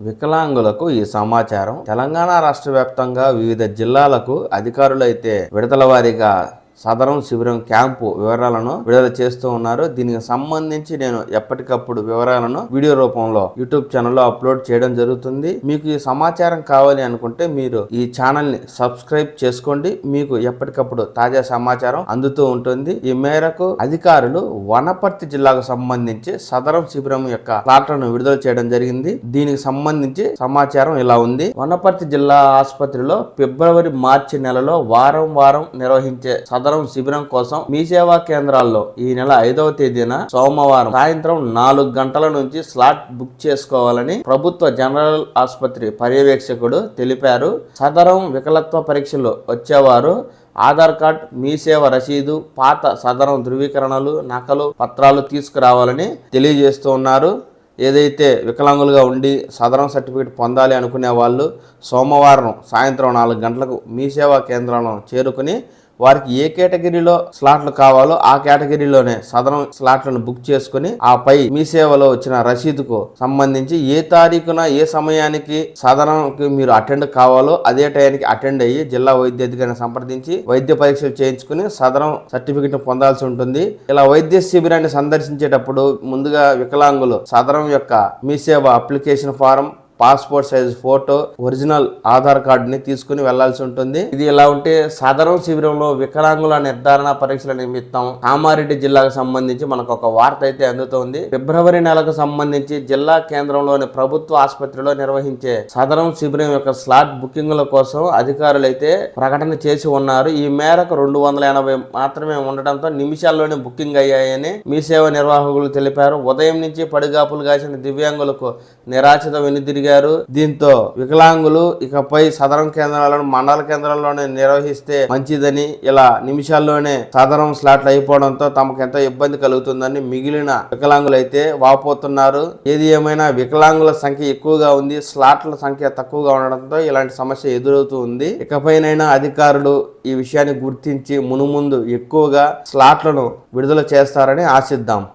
వికలాంగులకు ఈ సమాచారం తెలంగాణ రాష్ట్ర వ్యాప్తంగా వివిధ జిల్లాలకు అధికారులైతే విడతల వారీగా సదరం శిబిరం క్యాంపు వివరాలను విడుదల చేస్తూ ఉన్నారు. దీనికి సంబంధించి నేను ఎప్పటికప్పుడు వివరాలను వీడియో రూపంలో యూట్యూబ్ ఛానల్లో అప్లోడ్ చేయడం జరుగుతుంది. మీకు ఈ సమాచారం కావాలి అనుకుంటే మీరు ఈ ఛానల్ని సబ్స్క్రైబ్ చేసుకోండి. మీకు ఎప్పటికప్పుడు తాజా సమాచారం అందుతూ ఉంటుంది. ఈ మేరకు అధికారులు వనపర్తి జిల్లాకు సంబంధించి సదరం శిబిరం యొక్క ప్లాట్లను విడుదల చేయడం జరిగింది. దీనికి సంబంధించి సమాచారం ఇలా ఉంది. వనపర్తి జిల్లా ఆసుపత్రిలో ఫిబ్రవరి మార్చి నెలలో వారం వారం నిర్వహించే సదరం శిబిరం కోసం మీ సేవా కేంద్రాల్లో ఈ నెల ఐదవ తేదీన సోమవారం సాయంత్రం నాలుగు గంటల నుంచి స్లాట్ బుక్ చేసుకోవాలని ప్రభుత్వ జనరల్ ఆసుపత్రి పర్యవేక్షకుడు తెలిపారు. సదరం వికలత్వ పరీక్షలు వచ్చేవారు. ఆధార్ కార్డ్ మీ సేవ రసీదు పాత సదరం ధృవీకరణలు నకలు పత్రాలు తీసుకురావాలని తెలియజేస్తూ ఉన్నారు. ఏదైతే వికలాంగులుగా ఉండి సదరం సర్టిఫికేట్ పొందాలి అనుకునే వాళ్ళు సోమవారం సాయంత్రం నాలుగు గంటలకు మీ సేవా కేంద్రాలను చేరుకుని వారికి ఏ కేటగిరీలో స్లాట్లు కావాలో ఆ కేటగిరీలోనే సదరం స్లాట్లను బుక్ చేసుకుని ఆపై మీ సేవలో వచ్చిన రసీదుకు సంబంధించి ఏ తారీఖున ఏ సమయానికి సదరంకి మీరు అటెండ్ కావాలో అదే టైంకి అటెండ్ అయ్యి జిల్లా వైద్య అధికారిని సంప్రదించి వైద్య పరీక్షలు చేయించుకుని సదరం సర్టిఫికెట్ పొందాల్సి ఉంటుంది. ఇలా వైద్య శిబిరాన్ని సందర్శించేటప్పుడు ముందుగా వికలాంగులు సదరం యొక్క Mee Seva application form passport size photo original Aadhaar కార్డుని తీసుకుని వెళ్ళాల్సి ఉంటుంది. ఇది ఇలా ఉంటే సదరం శిబిరంలో వికలాంగుల నిర్ధారణ పరీక్షల నిమిత్తం కామారెడ్డి జిల్లాకు సంబంధించి మనకు ఒక వార్త అయితే అందుతోంది. ఫిబ్రవరి నెలకు సంబంధించి జిల్లా కేంద్రంలోని ప్రభుత్వ ఆసుపత్రిలో నిర్వహించే సదరం శిబిరం యొక్క స్లాట్ బుకింగ్ల కోసం అధికారులు అయితే ప్రకటన చేసి ఉన్నారు. ఈ మేరకు రెండు వందల ఎనభై మాత్రమే ఉండటంతో నిమిషాల్లోనే బుకింగ్ అయ్యాయని మీ సేవ నిర్వాహకులు తెలిపారు. ఉదయం నుంచి పడిగాపులు కాసిన దివ్యాంగులకు నిరాశత వెనుదిరిగారు దీంతో వికలాంగులు ఇకపై సదరం కేంద్రాలను మండల కేంద్రాల్లోనే నిర్వహిస్తే మంచిదని ఇలా నిమిషాల్లోనే సదరం స్లాట్లు అయిపోవడంతో తమకు ఇబ్బంది కలుగుతుందని మిగిలిన వికలాంగులు అయితే వాపోతున్నారు. ఏది ఏమైనా వికలాంగుల సంఖ్య ఎక్కువగా ఉంది స్లాట్ల సంఖ్య తక్కువగా ఉండడంతో ఇలాంటి సమస్య ఎదురవుతూ ఉంది. ఇకపైనైనా అధికారులు ఈ విషయాన్ని గుర్తించి మునుముందు ఎక్కువగా స్లాట్లను విడుదల చేస్తారని ఆశిద్దాం.